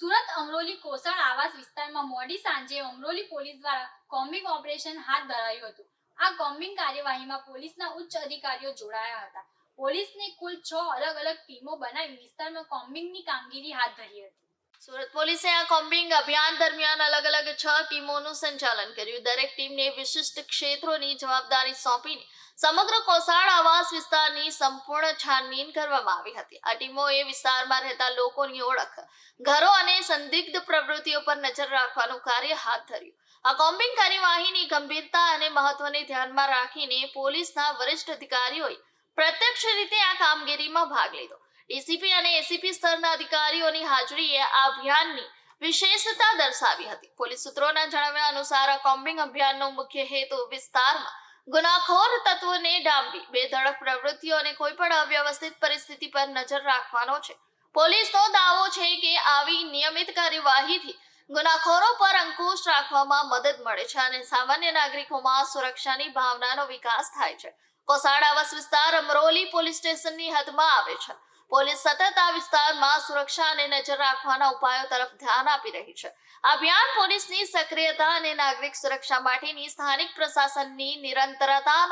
સુરત અમરોલી કોસળ આવાસ વિસ્તારમાં મોડી સાંજે અમરોલી પોલીસ દ્વારા કોમ્બિંગ ઓપરેશન હાથ ધરાયું હતું. આ કોમ્બિંગ કાર્યવાહીમાં પોલીસના ઉચ્ચ અધિકારીઓ જોડાયા હતા. પોલીસને કુલ છ અલગ અલગ ટીમો બનાવી વિસ્તારમાં કોમ્બિંગની કામગીરી હાથ ધરી હતી. સુરત પોલીસે આ કોમ્બિંગ અભિયાન દરમિયાન અલગ અલગ છ ટીમોનું સંચાલન કર્યું. દરેક ટીમને વિશિષ્ટ ક્ષેત્રોની જવાબદારી સોંપીને સમગ્ર કોસાડ આવાસ વિસ્તારની સંપૂર્ણ છાનબીન કરવામાં આવી હતી. આ ટીમોએ વિસ્તારમાં રહેતા લોકોની ઓળખ, ઘરો અને સંદિગ્ધ પ્રવૃત્તિઓ પર નજર રાખવાનું કાર્ય હાથ ધર્યું. આ કોમ્બિંગ કાર્યવાહીની ગંભીરતા અને મહત્વને ધ્યાનમાં રાખીને પોલીસના વરિષ્ઠ અધિકારીઓએ પ્રત્યક્ષ રીતે આ કામગીરીમાં ભાગ લીધો. ડીસીપી અને એસીપી સ્તરના અધિકારીઓની હાજરીએ આ અભિયાનની વિશેષતા દર્શાવી હતી. પોલીસ સૂત્રોના જણાવ્યા અનુસાર આ કોમ્બિંગ અભિયાનનો મુખ્ય હેતુ વિસ્તારમાં ગુનાખોર તત્વોને ડામવી, બેધડક પ્રવૃત્તિઓ અને કોઈ પણ અવ્યવસ્થિત પરિસ્થિતિ પર નજર રાખવાનો છે. પોલીસનો દાવો છે કે આવી નિયમિત કાર્યવાહીથી ગુનાખોરો પર અંકુશ રાખવામાં મદદ મળે છે અને સામાન્ય નાગરિકોમાં સુરક્ષાની ભાવનાનો વિકાસ થાય છે. કોસાડ વિસ્તાર અમરોલી પોલીસ સ્ટેશનની હદમાં આવે છે. પોલીસ સતત આ વિસ્તારમાં સુરક્ષા અને નજર રાખવાના ઉપાયો તરફ ધ્યાન આપી રહી છે. અભિયાન પોલીસની સક્રિયતા અને નાગરિક સુરક્ષા માટેની સ્થાનિક પ્રશાસનની નિરંતરતા